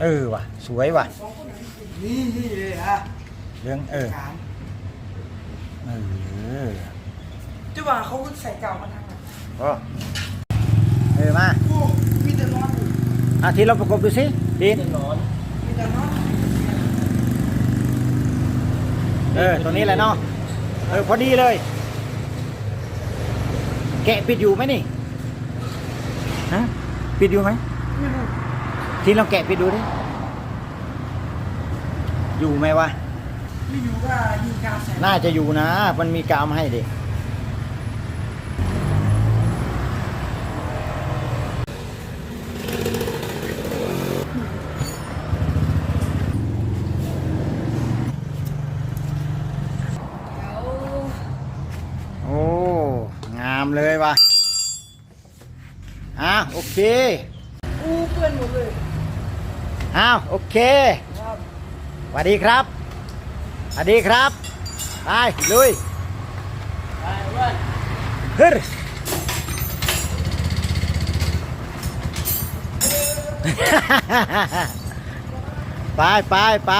เออว่ะ สวยว่ะ นี่นี่เลยฮะเรื่องเออถามเออจะว่าเขาใส่เก่ามาทางไหนก็เออมาโอ้มีแต่นอนอยู่อาทีเราประกบดูสิดีนมีแต่นอนเออตัวนี้แหละเนาะ เออ พอดีเลย แกะปิดอยู่ไหมนี่ ฮะ ปิดอยู่ไหม ไม่รู้ ทีเราแกะปิดดูดิ อยู่ไหมวะ ไม่อยู่ก็ยิงกาวใส่น่าจะอยู่นะ มันมีกาวมาให้ดิโอ้ งามเลยว่ะอ้าวโอเค อู้เปื้อนหมดเลย อ้าว โอเคครับ สวัสดีครับสวัสดีครับ ไปลุยไปเว้ยฮึดไปไปไป